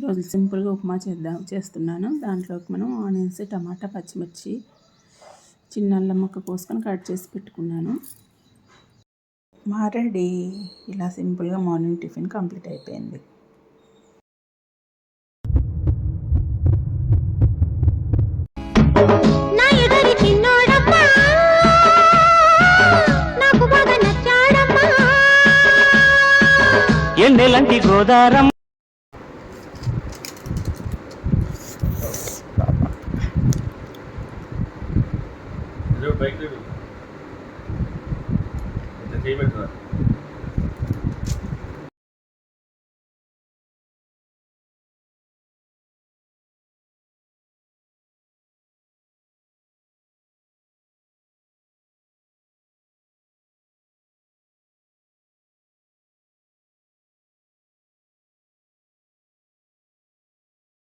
ఈరోజు సింపుల్గా ఉప్మా చేద్దాం చేస్తున్నాను. దాంట్లోకి మనం ఆనియన్స్ టమాటా పచ్చిమిర్చి చిన్న అల్లం ముక్క కోసుకొని కట్ చేసి పెట్టుకున్నాను. మా రెడీ. ఇలా సింపుల్గా మార్నింగ్ టిఫిన్ కంప్లీట్ అయిపోయింది. ఎన్నెలంటి గోదారం బైక్ ఎంత చేయబెట్టరా